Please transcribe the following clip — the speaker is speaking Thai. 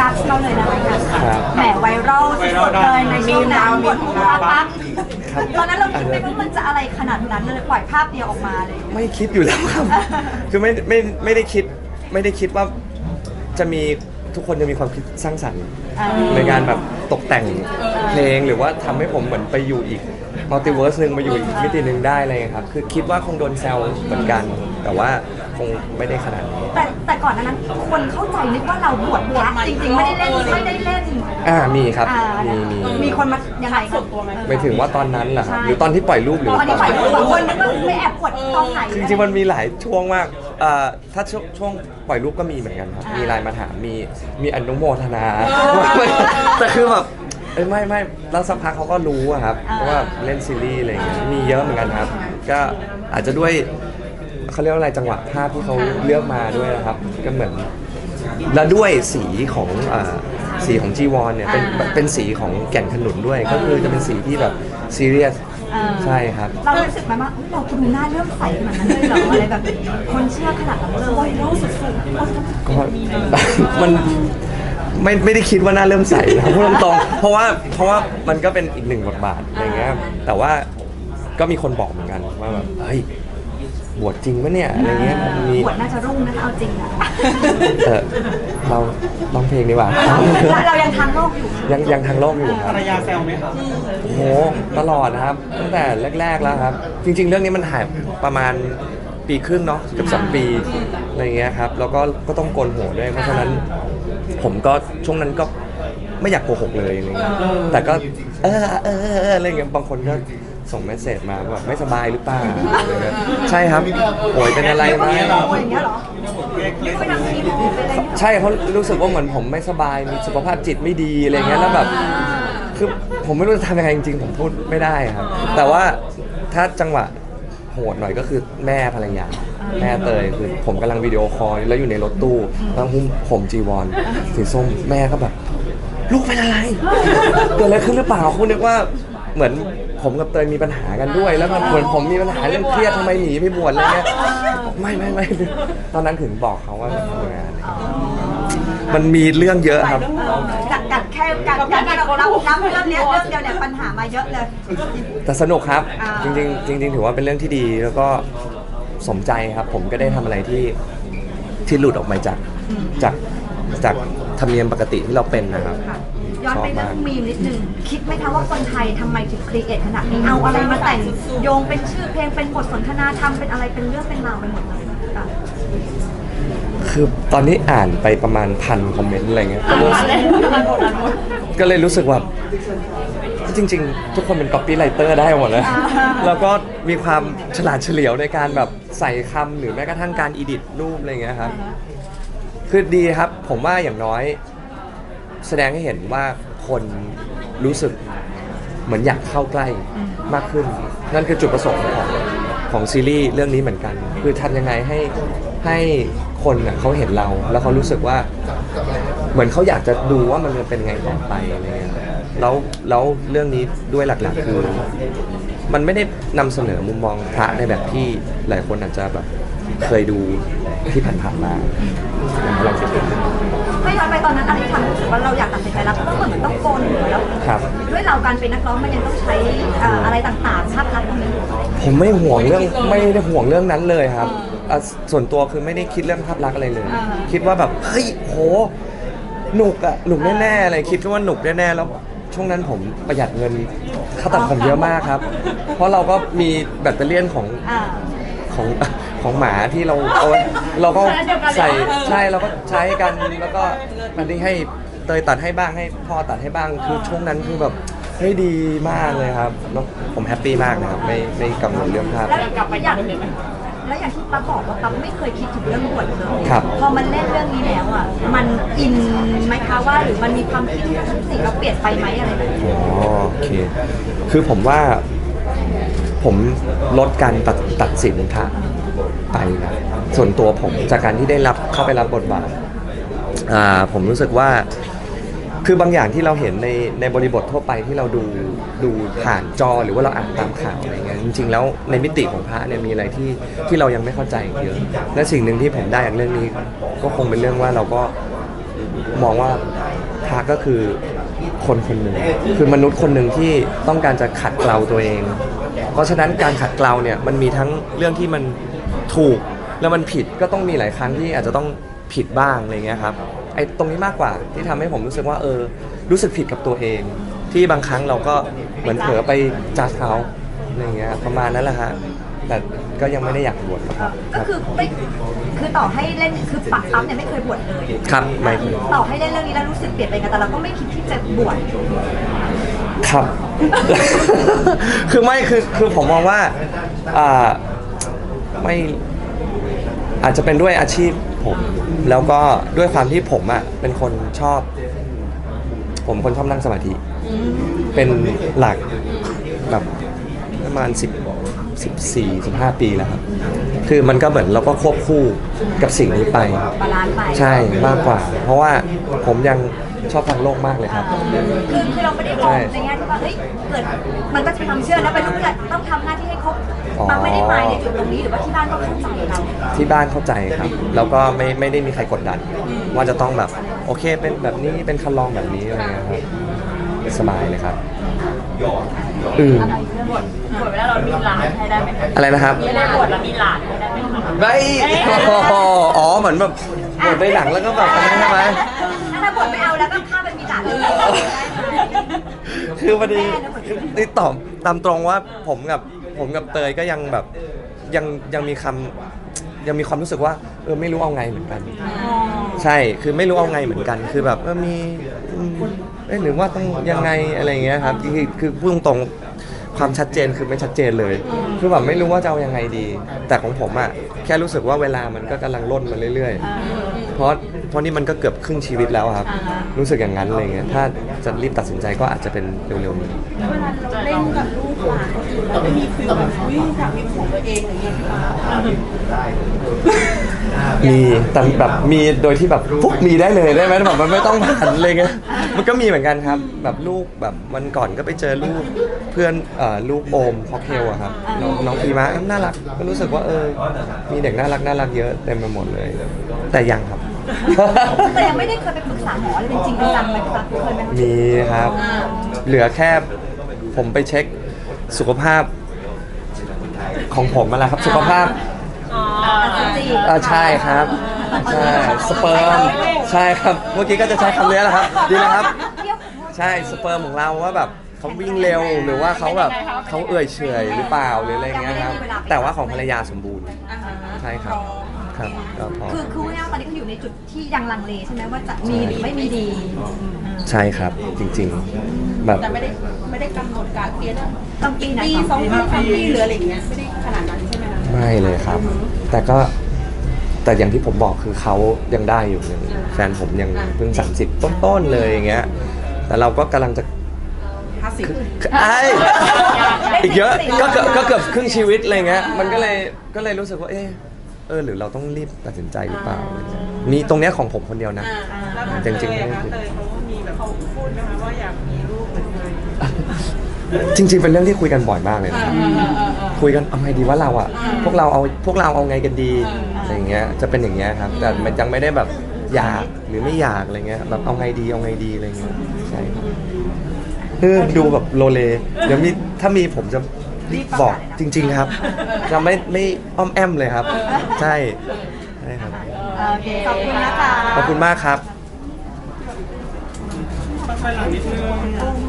ตั๊กเราเลยนะคะครับ แหมไวรัลสุดๆเลยในช่วงนั้นบทของตั๊กครับตอนนั้นเราคิดไหมว่ามันจะอะไรขนาดนั้นเลยปล่อยภาพเดียวออกมาเลย ไม่คิดอยู่แล้วครับ คือไม่ไม่ไม่ได้คิดไม่ได้คิดว่าจะมีทุกคนจะมีความคิดสร้างสรรค์เออในการแบบตกแต่งเพลงหรือว่าทำให้ผมเหมือนไปอยู่อีกมัลติเวิร์สหนึ่งมาอยู่อีกมิติหนึ่งได้อะไรเลยครับ คือคิดว่าคงโดนแซวเหมือนกัน แต่ว่า คงไม่ได้ขนาดนี้ แต่แต่ก่อนหนานั้นคนเข้าใจนึกว่าเราบวชพระจริงๆไม่ได้เล่นไม่ได้เล่น อ่ามีครับ อ่ามีมีมีคนมายังไงคะไปถึงว่าตอนนั้นเหรอครับใช่หรือตอนที่ปล่อยรูปหรือตอนนี้ปล่อยรูปบางคนนึกว่าไม่แอบกดกองไหนคือจริงๆมันมีหลายช่วงมากเอ่อถ้าช่วงช่วงปล่อยรูปก็มีเหมือนกันครับอ่ามีมีไลน์มาถามมีมีอนุโมทนาแต่คือแบบเอ้ยไม่ไม่แล้วสักพักเขาก็รู้อะครับว่าเล่นซีรีส์อะไรอย่างเงี้ยมีเยอะเหมือนกันครับ ก็อาจจะด้วย เขาเรียกว่าอะไรจังหวะภาพที่เขาเลือกมาด้วยนะครับ ก็เหมือนแล้วด้วยสีของเอ่อสีของจีวรเนี่ยเป็นเป็นสีของแก่นขนุนด้วย ก็คือจะเป็นสีที่แบบซีเรียสเออ ใช่ครับ เรารู้สึกไหมว่าอุ๊ยเราคุณดูหน้าเริ่มใสขนาดนั้นเลยเหรออะไรแบบนี้คนเชื่อขนาดนั้นเลยไวรัลสุดก็ มันไม่ไม่ได้คิดว่าน่าเริ่มใส่นะพูดตรงๆเพราะว่าเพราะว่ามันก็เป็นอีกหนึ่งบทบาทอะไรเงี้ยแต่ว่าก็มีคนบอกเหมือนกันว่าแบบเฮ้ย บวชจริงปะเนี่ยอะไรเงี้ยมีบวชน่าจะรุ่งนะคะเอาจริงอะเออเราร้องเพลงดีกว่า เราเรายังทางโลกอยู่ ยังยังทางโลกอยู่คภรับรรยาแซวไหมครับโอ้โหตลอดนะครับ ตั้งแต่แรก ๆแล้วครับ จริง ๆ เรื่องนี้มันถ่ายประมาณปีครึ่งเนาะเกือบสองปีอะไรเงี้ยครับแล้วก็ก็ต้องโกนหัวด้วย เพราะฉะนั้นผมก็ช่วงนั้นก็ไม่อยากโกหกเลยอะไรเงี้ยแต่ก็เออเออเออเอออะไรเงี้ยบางคนก็ ส่งเมสเซจมาว่าแบบไม่สบายหรือเปล่าอะไรเงี้ยใช่ครับป่วยเป็นอะไรไหมโอ้ยอย่างเงี้ยเหรอไม่ไปทำคีโมไปอะไรอย่างเงี้ย ใช่เขารู้สึกว่าเหมือนผมไม่สบายมีสุขภาพจิตไม่ดีอะไรเงี้ยแล้วแบบคือผมไม่รู้จะทำยังไงจริงๆผมพูดไม่ได้ครับ แต่ว่าถ้าจังหวะโหดหน่อยก็คือแม่ภรรยาแม่เตยคือผมกำลังวิดีโอคอลแล้วอยู่ในรถตู้แล้วหุ้มผมจีวรสีส้มแม่ก็แบบ ลูกเป็นอะไร เกิดอะไรขึ้นหรือเปล่าคุณนึกว่า เหมือนผมกับเตยมีปัญหากันด้วย แล้วมันเหมือนผมมีปัญหาเรื่องเครียดทำไมหนีไปบวชอะไรเงี้ยไม่ไม่ไม่ตอนนั้นถึงบอกเขาว่าทำงานอะไรเงี้ยมันมีเรื่องเยอะครับกัดกัดแค่กัดกัดเราเราน้ำเรื่องเนี้ยเรื่องเดียวเนี่ยปัญหามาเยอะเลย แต่สนุกครับอ่าจริงๆจริงๆถือว่าเป็นเรื่องที่ดีแล้วก็สมใจครับ ผมก็ได้ทำอะไรที่ที่หลุดออกมาจากจากจากธรรมเนียมปกติที่เราเป็นนะครับ ค่ะย้อนไปเรื่องมีมนิดนึง คิดไหมคะว่าคนไทยทำไมถึงครีเอทขนาดนี้ เอาอะไรมาแต่งโยงเป็นชื่อเพลงเป็นบทสนทนาทำเป็นอะไรเป็นเรื่องเป็นราวไปหมดเลยค่ะ คือตอนนี้อ่านไปประมาณพันคอมเมนต์อะไรเงี้ยก็รู้สึกก็เลยรู้สึกว่าจริง ๆ ทุกคนเป็น copy writer ได้หมดเลย แล้วก็มีความฉลาดเฉลียวในการแบบใส่คำหรือแม้กระทั่งการอีดิทรูปอะไรเงี้ยครับ คือดีครับ ผมว่าอย่างน้อย แสดงให้เห็นว่าคนรู้สึกเหมือนอยากเข้าใกล้มากขึ้น นั่นคือจุดประสงค์ของของซีรีส์เรื่องนี้เหมือนกัน คือทำยังไงให้ให้คนน่ะเขาเห็นเรา แล้วเขารู้สึกว่า เหมือนเขาอยากจะดูว่ามันจะเป็นไงต่อไปอะไรเงี้ยแล้วแล้วเรื่องนี้ด้วยหลักๆคือ มันไม่ได้นำเสนอมุมมองพระในแบบที่หลายคนอาจจะแบบเคยดูที่ผ่านๆมาลองคิดดูไม่ย้อนไปตอนนั้นอะไรที่ทำให้รู้สึก ว่าเราอยากตัดสินใจรับก็เหมือนต้องโกนหัวแล้วครับ ด้วยเราการเป็นนักร้องมันยังต้องใช้เอ่ออะไรต่างๆภาพลักษณ์ตรงนี้อยู่ผมไม่ห่วงเรื่องไม่ได้ห่วงเรื่องนั้นเลยครับอะส่วนตัวคือไม่ได้คิดเรื่องภาพลักษณ์อะไรเลยอ่าคิดว่าแบบเฮ้ยโหหนุกอะหนุกแน่ๆอะไรคิดว่าหนุกแน่ๆแล้วช่วงนั้นผมประหยัดเงินค่าตัดผมเยอะมากครับ เพราะเราก็มีแบตเตอรี่ยนของ อ่า ของของหมาที่เราเอาไว้เราก็ใส่ใช่เราก็ใช้กันแล้วก็อันนี้ให้เตยตัดให้บ้างให้พ่อตัดให้บ้างคือช่วงนั้นคือแบบเฮ้ยดีมากเลยครับแล้วผมแฮปปี้มากนะครับไม่ไม่กังวลเรื่องภาพ แล้วกลับไปอย่างแล้วอย่างที่ปั๊บบอกว่าปั๊บไม่เคยคิดถึงเรื่องบวชเลยครับ พอมันเล่นเรื่องนี้แล้วอะมันอินไหมคะว่าหรือมันมีความคิดที่สิ่งเราเปลี่ยนไปไหมอะไรแบบนี้อ๋อโอเค คือผมว่าผมลดการตัดตัดสินพระไปนะส่วนตัวผมจากการที่ได้รับเข้าไปรับบทบาทอ่าผมรู้สึกว่า คือบางอย่างที่เราเห็นในในบริบททั่วไปที่เราดูดูผ่านจอหรือว่าเราอ่านตามข่าวอะไรเงี้ยจริงๆแล้วในมิติของพระเนี่ยมีอะไรที่ที่เรายังไม่เข้าใจอีกเยอะและสิ่งหนึ่งที่ผมได้จากเรื่องนี้ ก็คงเป็นเรื่องว่าเราก็มองว่าพระก็คือคนคนหนึ่งคือมนุษย์คนหนึ่งที่ต้องการจะขัดเกลาตัวเอง เพราะฉะนั้นการขัดเกลาเนี่ยมันมีทั้งเรื่องที่มันถูกแล้วมันผิดก็ต้องมีหลายครั้งที่อาจจะต้อง ผิดบ้างอะไรเงี้ยครับไอ้ตรงนี้มากกว่าที่ทำให้ผมรู้สึกว่าเออรู้สึกผิดกับตัวเอง ที่บางครั้งเราก็เหมือนเผลอไปจัดเขาอะไรเงี้ยประมาณนั้นแหละฮะแต่ก็ยังไม่ได้อยากบวชครับก็คือไม่คือต่อให้เล่นคือปักปั๊มเนี่ยไม่เคยบวชเลย ครับไม่เคยต่อให้เล่นเรื่องนี้แล้วรู้สึกเปลี่ยนไปกันแต่เราก็ไม่คิดที่จะบวชครับ คือไม่คือคือผมมองว่าอ่าไม่อาจจะเป็นด้วยอาชีพ ผม แล้วก็ด้วยความที่ผมอะเป็นคนชอบ ผมคนชอบนั่งสมาธิ เป็นหลักแบบประมาณ10 14 15 ปีแล้วครับ คือมันก็เหมือนเราก็ควบคู่กับสิ่งนี้ไป บาลานซ์ไปใช่มากกว่า เพราะว่าผมยังชอบทางโลกมากเลยครับ คือคือเราไม่ได้มองในแง่ที่ว่าเฮ้ยเกิดมันก็จะมีความเชื่อนะเป็นลูกผู้ชายต้องทำหน้าที่ให้ครบ อ๋อมันไม่ได้หมายในจุดตรงนี้หรือว่าที่บ้านก็เข้าใจเราที่บ้านเข้าใจครับ แล้วก็ไม่ไม่ได้มีใครกดดัน ว่าจะต้องแบบโอเคเป็นแบบนี้เป็นคันลองแบบนี้อะไรเงี้ยครับสบายเลยครับอืมบวชบวชเวลาเรามีหลานให้ได้ไหมคะอะไรนะครับเวลาบวชเรามีหลานให้ได้ไหมคะไม่อ๋อเหมือนแบบบทในหนังแล้วก็แบบอันนั้นใช่ไหมถ้าบวชไม่เอาแล้วก็ข้ามเป็นมีหลานเลยคือพอดีนี่ตอบตามตรงว่าผมกับ ผมกับเตยก็ยังแบบยังยังมีคำยังมีความรู้สึกว่าเออไม่รู้เอาไงเหมือนกัน ใช่คือไม่รู้เอาไงเหมือนกัน คือแบบเออมีอืมเอ๊ะหรือว่าต้องยังไงอะไรอย่างเงี้ยครับคือคือพูดตรงๆความชัดเจนคือไม่ชัดเจนเลย คือแบบไม่รู้ว่าจะเอายังไงดี แต่ของผมอะแค่รู้สึกว่าเวลามันก็กำลังล่นมาเรื่อย ๆ เพราะเพราะนี่มันก็เกือบครึ่งชีวิตแล้วอะครับ รู้สึกอย่างนั้นอะไรเงี้ยถ้าจะรีบตัดสินใจก็อาจจะเป็นเร็วๆนี้เวลาเราเล่นกับลูกหลานคนอื่นเราไม่มีฟิลแบบวิ่งอยากมีของตัวเองอย่างเงี้ยพี่ฟ้ามีแต่แบบมีโดยที่แบบปุ๊บมีได้เลยได้ไหมแบบมันไม่ต้องผ่านเลยไงมันก็มีเหมือนกันครับ แบบลูกแบบวันก่อนก็ไปเจอลูกเพื่อนเอ่อลูกโอมคอกเทลอะครับน้องน้องพีมะน่ารักก็รู้สึกว่าเออมีเด็กน่ารักน่ารักเยอะเต็มไปหมดเลย แต่ยังครับ แต่ยังไม่ได้เคยไปปรึกษาหมออะไรจริงๆจังไหมคะเคยไหมคะมีครับ เหลือแค่ผมไปเช็คสุขภาพของผมมาแล้วครับ สุขภาพอ๋ออ่าใช่ครับใช่สเปิร์มใช่ครับ เมื่อกี้ก็จะใช้คำนี้แหละครับ ดีแล้วครับ ใช่สเปิร์มของเราว่าแบบเขาวิ่งเร็วหรือว่าเขาแบบเขาเอื่อยเฉอยหรือเปล่าหรืออะไรเงี้ยครับ แต่ว่าของภรรยาสมบูรณ์ใช่ครับ ครับก็พอคือคือว่าตอนนี้เขาอยู่ในจุดที่ยังลังเลใช่ไหมว่าจะมีหรือไม่มีดีใช่ครับจริง ๆ แบบแต่ไม่ได้ไม่ได้กำหนดการเปลี่ยนต้องปีไหนปีก่อนสองปีสามปีหรืออะไรอย่างเงี้ยไม่ได้ขนาดนั้นใช่ไหมคะไม่เลยครับ แต่ก็แต่อย่างที่ผมบอกคือเขายังได้อยู่ยังแฟนผมยังเพิ่ง 30 ต้นๆเลยอย่างเงี้ยแต่เราก็กำลังจะห้าสิบไอ้อีกเยอะก็เกือบก็เกือบครึ่งชีวิตอะไรเงี้ยมันก็เลยก็เลยรู้สึกว่าเออเออหรือเราต้องรีบตัดสินใจหรือเปล่าอะไรเงี้ยมีตรงเนี้ยของผมคนเดียวนะ จริงๆไม่ได้ เตยเขามีแบบเขาพูดไหมคะว่าอยากมีลูกเหมือนเคยจริง ๆ เป็นเรื่องที่คุยกันบ่อยมากเลยนะครับคุยกันเอาไงดีว่าเราอะ พวกเราเอาพวกเราเอาไงกันดีอะไรอย่างเงี้ยจะเป็นอย่างเงี้ยครับ แต่มันยังไม่ได้แบบอยากหรือไม่อยากอะไรเงี้ยแบบเอาไงดีเอาไงดีอะไรเงี้ยใช่ครับเออดูแบบโลเลเดี๋ยวมีถ้ามีผมจะรี บบอกจริง ๆครับจะไม่ไม่อ้อมแอมเลยครับ ใช่ใช่ครับ โอเคขอบคุณนะคะ ขอบคุณมากครับเ